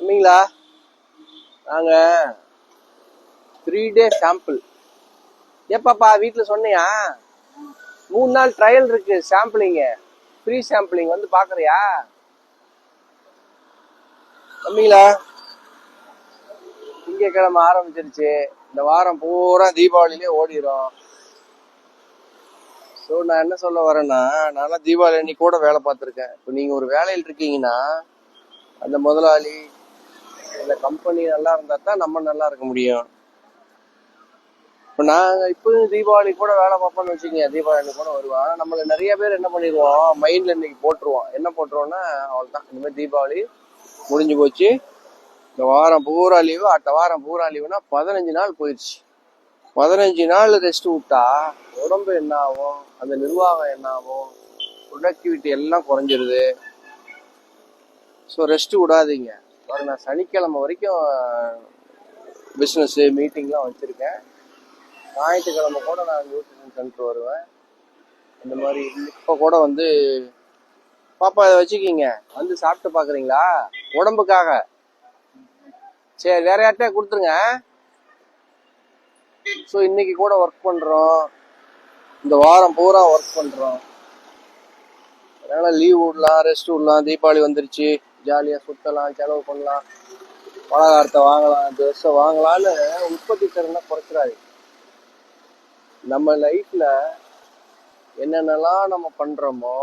தம்பிங்களா நாங்கள் three day sample ஏப்பாப்பா வீட்டில் சொன்னியா? மூணு நாள் ட்ரையல் இருக்கு சாம்பிளிங்க ஃப்ரீ சாம்பிளிங் வந்து பார்க்குறியா தம்பிங்களா திங்கக்கிழமை ஆரம்பிச்சிருச்சு. இந்த வாரம் பூரா தீபாவளிலே ஓடிரும். ஸோ நான் என்ன சொல்ல வரேன்னா நான்லாம் தீபாவளி அன்னைக்கு கூட வேலை பார்த்துருக்கேன். இப்போ நீங்கள் ஒரு வேலையில் இருக்கீங்கன்னா அந்த முதலாளி இந்த கம்பெனி நல்லா இருந்தால் தான் நம்ம நல்லா இருக்க முடியும். இப்போ நாங்கள் இப்போ தீபாவளி கூட வேலை பார்ப்போம்னு வச்சுக்கோங்க தீபாவளி கூட வருவோம். ஆனால் நம்மள நிறைய பேர் என்ன பண்ணிடுவோம்? மைண்டில் இன்னைக்கு போட்டுருவோம். என்ன போட்டுருவோம்னா அவள் தான் இனிமேல் தீபாவளி முடிஞ்சு போச்சு. இந்த வாரம் பூரா லீவு அடுத்த வாரம் பூரா லீவுனா பதினஞ்சு நாள் போயிடுச்சு பதினஞ்சு நாள் ரெஸ்ட் விட்டா உடம்பு என்ன ஆகும்? அந்த நிர்வாகம் என்ன ஆகும்? ப்ரொடக்டிவிட்டி எல்லாம் குறைஞ்சிருது. ஸோ ரெஸ்ட் விடாதீங்க. பாருங்க நான் சனிக்கிழமை வரைக்கும் பிஸ்னஸ்ஸு மீட்டிங்லாம் வச்சுருக்கேன். ஞாயிற்றுக்கிழமை கூட நான் நியூட்ரிஷன் சென்டர் வருவேன். இந்த மாதிரி இப்போ கூட வந்து பாப்பா இதை வச்சுக்கிங்க. வந்து சாப்பிட்டு பார்க்குறீங்களா உடம்புக்காக. சரி வேற யார்கிட்டயே கொடுத்துருங்க. ஸோ இன்னைக்கு கூட ஒர்க் பண்ணுறோம் இந்த வாரம் பூரா ஒர்க் பண்ணுறோம் அதனால லீவ் விடலாம் ரெஸ்ட் விடலாம் தீபாவளி வந்துருச்சு ஜாலியாக சுற்றலாம் செலவு பண்ணலாம். பலகாரத்தை வாங்கலாம் ட்ரெஸ்ஸை வாங்கலாம்னு உற்பத்தி திறனை குறைச்சிடாது நம்ம லைஃப்பில் என்னென்னலாம் நம்ம பண்ணுறோமோ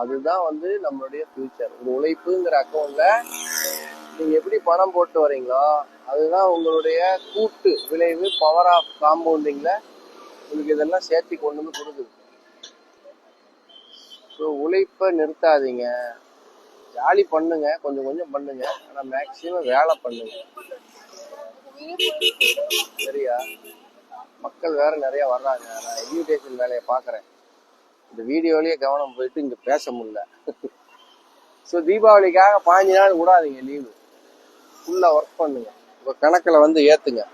அதுதான் வந்து நம்மளுடைய ஃபியூச்சர் ஒரு உழைப்புங்கிற அக்கௌண்ட்டில் நீங்கள் எப்படி பணம் போட்டு வரீங்களோ அதுதான் உங்களுடைய கூட்டு விளைவு பவர் ஆஃப் காம்பவுண்டிங்கில் உங்களுக்கு இதெல்லாம் சேர்த்து கொண்டு வந்து கொடுக்குது. ஸோ உழைப்பை நிறுத்தாதீங்க. ஜாலி பண்ணுங்க. கொஞ்சம் கொஞ்சம் பண்ணுங்க. ஆனால் மேக்சிமம் வேலை பண்ணுங்க. சரியா? மக்கள் வேற நிறைய வர்றாங்க. நான் எஜுகேஷன் வேலையை பார்க்குறேன். இந்த வீடியோலேயே கவனம் போயிட்டு இங்கே பேச முடியல. ஸோ தீபாவளிக்காக பாஞ்சு நாள் விடாதீங்க லீவு ஃபுல்லாக ஒர்க் பண்ணுங்க. இப்போ கணக்கில் வந்து ஏற்றுங்க